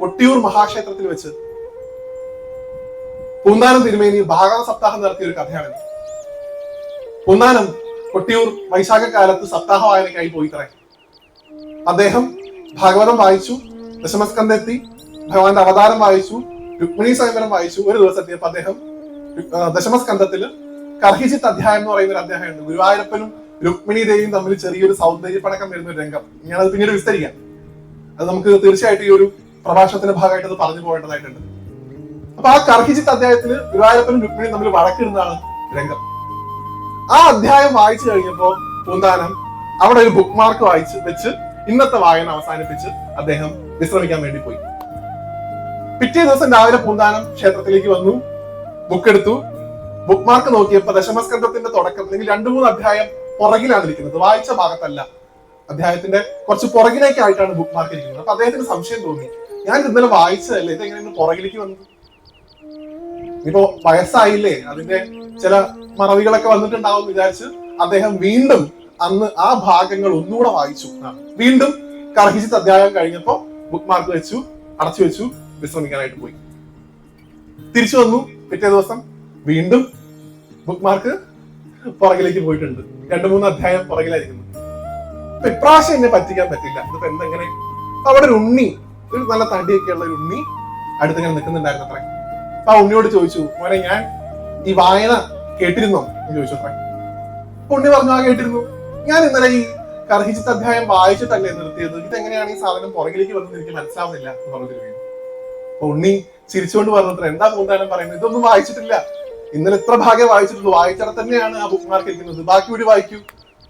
കൊട്ടിയൂർ മഹാക്ഷേത്രത്തിൽ വെച്ച് പൂന്താനം തിരുമേനി ഭാഗവത സപ്താഹം നടത്തിയ ഒരു കഥയാണ് പൂന്താനം കൊട്ടിയൂർ വൈശാഖ കാലത്ത് സപ്താഹ വായനയ്ക്കായി പോയി തറേ അദ്ദേഹം ഭാഗവതം വായിച്ചു ദശമസ്കന്ധെത്തി ഭഗവാന്റെ അവതാരം വായിച്ചു രുക്മിണി സ്വയംവരം വായിച്ചു ഒരു ദിവസം എത്തിയപ്പോ അദ്ദേഹം ദശമസ്കന്ധത്തിൽ കർഹിച്ചിത്ത് അധ്യായം എന്ന് പറയുന്ന ഒരു അധ്യായമുണ്ട്. ഗുരുവായൂരപ്പനും രുക്മിണി ദേവിയും തമ്മിൽ ചെറിയൊരു സൗന്ദര്യപ്പടക്കം വരുന്ന ഒരു രംഗം. ഞാനത് പിന്നീട് വിസ്തരിക്കാം. അത് നമുക്ക് തീർച്ചയായിട്ടും ഈ ഒരു പ്രഭാഷണത്തിന്റെ ഭാഗമായിട്ട് അത് പറഞ്ഞു പോകേണ്ടതായിട്ടുണ്ട്. അപ്പൊ ആ കർഹിജിത്ത് അധ്യായത്തിൽ ഗുരുവായൂരപ്പനും രുക്മിണിയും തമ്മിൽ വഴക്കിടുന്നതാണ് രംഗം. ആ അധ്യായം വായിച്ചു കഴിഞ്ഞപ്പോ പൂന്താനം അവിടെ ഒരു ബുക്ക് മാർക്ക് വായിച്ച് വെച്ച് ഇന്നത്തെ വായന അവസാനിപ്പിച്ച് അദ്ദേഹം വിശ്രമിക്കാൻ വേണ്ടി പോയി. പിറ്റേ ദിവസം രാവിലെ പൂന്താനം ക്ഷേത്രത്തിലേക്ക് വന്നു ബുക്ക് എടുത്തു. ബുക്ക് മാർക്ക് നോക്കിയപ്പോ ദശമസ്കന്ധത്തിന്റെ തുടക്കം അല്ലെങ്കിൽ രണ്ടു മൂന്ന് അധ്യായം പുറകിലാണ് ഇരിക്കുന്നത്. വായിച്ച ഭാഗത്തല്ല. അധ്യായത്തിന്റെ കുറച്ച് പുറകിലേക്കായിട്ടാണ് ബുക്ക് മാർക്ക് ഇരിക്കുന്നത്. അപ്പൊ അദ്ദേഹത്തിന് സംശയം തോന്നി. ഞാൻ ഇന്നലെ വായിച്ചതല്ലേ? ഇത് എങ്ങനെയാണ് പുറകിലേക്ക് വന്നു? ഇപ്പോ വയസ്സായില്ലേ? അതിന്റെ ചില മറവികളൊക്കെ വന്നിട്ടുണ്ടാവും വിചാരിച്ച് അദ്ദേഹം വീണ്ടും അന്ന് ആ ഭാഗങ്ങൾ ഒന്നുകൂടെ വായിച്ചു. വീണ്ടും കർഹിച്ചിത്ത് അധ്യായം കഴിഞ്ഞപ്പോ ബുക്ക് മാർക്ക് വെച്ചു അടച്ചു വെച്ചു വിശ്രമിക്കാനായിട്ട് പോയി. തിരിച്ചു വന്നു പിറ്റേ ദിവസം വീണ്ടും ബുക്ക് മാർക്ക് പുറകിലേക്ക് പോയിട്ടുണ്ട്. രണ്ടു മൂന്ന് അധ്യായം പുറകിലായിരിക്കുന്നു. ഇപ്രാവശ്യം എന്നെ പറ്റിക്കാൻ പറ്റില്ല. ഇതിപ്പോ എന്തെങ്ങനെ? അവിടെ ഒരു ഉണ്ണി ഒരു നല്ല തടിയൊക്കെ ഉള്ള ഒരു ഉണ്ണി അടുത്തിങ്ങനെ നിൽക്കുന്നുണ്ടായിരുന്നു അത്രേ. അപ്പൊ ആ ഉണ്ണിയോട് ചോദിച്ചു മോനെ ഞാൻ ഈ വായന കേട്ടിരുന്നോ? എന്ന് ചോദിച്ചു അത്രേ. അപ്പൊ ഉണ്ണി പറഞ്ഞു ആ കേട്ടിരുന്നു. ഞാൻ ഇന്നലെ ഈ കർഹിച്ചിത്ത അധ്യായം വായിച്ചിട്ടല്ലേ നിർത്തിയത്? ഇതെങ്ങനെയാണ് ഈ സാധനം പുറകിലേക്ക് വന്നത്? എനിക്ക് മനസ്സിലാവുന്നില്ല എന്ന് പറഞ്ഞിട്ട് അപ്പൊ ഉണ്ണി ചിരിച്ചുകൊണ്ട് പറഞ്ഞത്ര എന്താ പൂന്താനം പറയുന്നത്? ഇതൊന്നും വായിച്ചിട്ടില്ല. ഇന്നലെ ഇത്ര ഭാഗം വായിച്ചിട്ടുള്ളൂ. വായിച്ചട തന്നെയാണ് ആ ബുക്ക് മാർക്ക് ഇരിക്കുന്നത് ബാക്കി കൂടി വായിക്കൂ.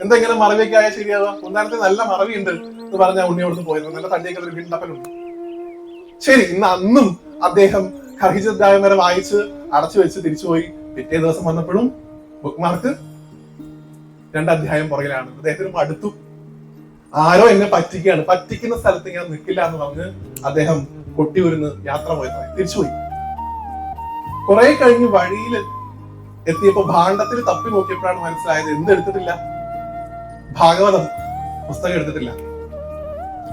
എന്താ മറവിയൊക്കെ ആയാൽ ശരിയാവാ. പൂന്താനത്തിന് നല്ല മറവിയുണ്ട് എന്ന് പറഞ്ഞ ഉണ്ണി അവിടുന്ന് പോയത് നല്ല തടിയൊക്കെ ഒരു വീണ്ടപ്പനുണ്ട് ശരി ഇന്ന് അന്നും അദ്ദേഹം കർഹിച്ചധ്യായം വരെ വായിച്ച് അടച്ചു വെച്ച് തിരിച്ചുപോയി പിറ്റേ ദിവസം വന്നപ്പോഴും ബുക്ക് മാർക്ക് രണ്ട് അധ്യായം പുറകിലാണ്. അദ്ദേഹത്തിന് മടുത്തു ആരോ എന്നെ പറ്റിക്കുകയാണ്. പറ്റിക്കുന്ന സ്ഥലത്ത് ഇങ്ങനെ നിൽക്കില്ല എന്ന് പറഞ്ഞ് അദ്ദേഹം കൊട്ടിയൂരിന്ന് യാത്ര പോയത്. തിരിച്ചുപോയി കുറെ കഴിഞ്ഞ് വഴിയിൽ എത്തിയപ്പോ ഭാണ്ഡത്തിൽ തപ്പി നോക്കിയപ്പോഴാണ് മനസ്സിലായത് എന്ത് എടുത്തിട്ടില്ല? ഭാഗവതം പുസ്തകം എടുത്തിട്ടില്ല.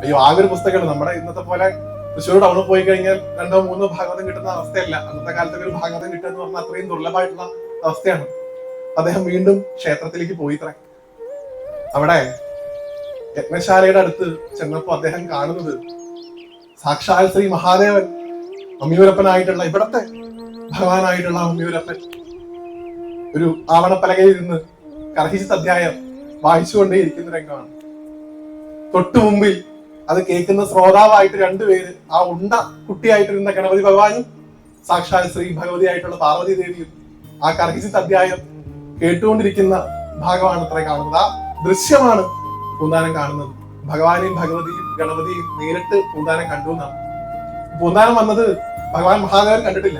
അയ്യോ ആകെ ഒരു പുസ്തകമാണ് നമ്മുടെ ഇന്നത്തെ പോലെ തൃശ്ശൂർ ടൗണിൽ പോയി കഴിഞ്ഞാൽ രണ്ടോ മൂന്നോ ഭാഗവതം കിട്ടുന്ന അവസ്ഥയല്ല. അന്നത്തെ കാലത്ത് ഒരു ഭാഗവതം കിട്ടുക എന്ന് പറഞ്ഞാൽ അത്രയും ദുർലഭമായിട്ടുള്ള അവസ്ഥയാണ്. അദ്ദേഹം വീണ്ടും ക്ഷേത്രത്തിലേക്ക് പോയി ഇത്ര അവിടെ യജ്ഞശാലയുടെ അടുത്ത് ചെന്നപ്പോ അദ്ദേഹം കാണുന്നത് സാക്ഷാൽ ശ്രീ മഹാദേവൻ അമ്മിയൂരപ്പനായിട്ടുള്ള ഇവിടത്തെ ഭഗവാനായിട്ടുള്ള അമ്മിയൂരപ്പൻ. ഒരു ആവണപ്പലകയിൽ നിന്ന് കർഹിച്ചിത്ത അധ്യായം വായിച്ചുകൊണ്ടേ ഇരിക്കുന്ന രംഗമാണ്. തൊട്ടു മുമ്പിൽ അത് കേൾക്കുന്ന ശ്രോതാവായിട്ട് രണ്ടുപേര് ആ ഉണ്ട കുട്ടിയായിട്ടിരുന്ന ഗണപതി ഭഗവാനും സാക്ഷാൽ ശ്രീ ഭഗവതിയായിട്ടുള്ള പാർവതി ദേവിയും ആ കർഹിച്ചിത്ത അധ്യായം കേട്ടുകൊണ്ടിരിക്കുന്ന ഭാഗമാണ് അത്ര കാണുന്നത്. ആ ദൃശ്യമാണ് പൂന്താനം കാണുന്നത്. ഭഗവാനെയും ഭഗവതിയും ഗണപതിയും നേരിട്ട് പൂന്താനം കണ്ടു എന്നാണ്. പൂന്താനം വന്നത് ഭഗവാൻ മഹാദേവൻ കണ്ടിട്ടില്ല.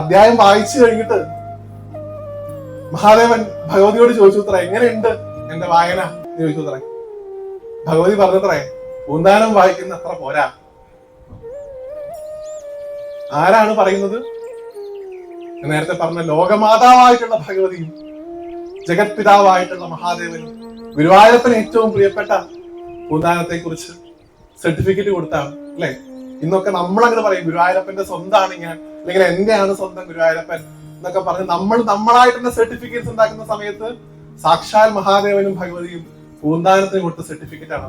അധ്യായം വായിച്ചു കഴിഞ്ഞിട്ട് മഹാദേവൻ ഭഗവതിയോട് ചോദിച്ചു അത്ര എങ്ങനെയുണ്ട്? എന്റെ വായന ചോദിച്ചു ഭഗവതി പറഞ്ഞത്രേ പൂന്താനം വായിക്കുന്ന അത്ര പോരാ. ആരാണ് പറയുന്നത്? നേരത്തെ പറഞ്ഞ ലോകമാതാവായിട്ടുള്ള ഭഗവതിയും ജഗത്പിതാവായിട്ടുള്ള മഹാദേവനും ഗുരുവായൂരപ്പന് ഏറ്റവും പ്രിയപ്പെട്ട പൂന്താനത്തെ കുറിച്ച് സർട്ടിഫിക്കറ്റ് കൊടുത്താണ് അല്ലെ? ഇന്നൊക്കെ നമ്മളങ്ങനെ പറയും ഗുരുവായൂരപ്പന്റെ സ്വന്തമാണ് ഇങ്ങനെ അല്ലെങ്കിൽ എന്റെയാണ് സ്വന്തം ഗുരുവായൂരപ്പൻ എന്നൊക്കെ പറഞ്ഞ് നമ്മൾ നമ്മളായിട്ടുള്ള സർട്ടിഫിക്കറ്റ്സ് ഉണ്ടാക്കുന്ന സമയത്ത് സാക്ഷാൽ മഹാദേവനും ഭഗവതിയും പൂന്താനത്തിന് കൊടുത്ത സർട്ടിഫിക്കറ്റ് ആണ്.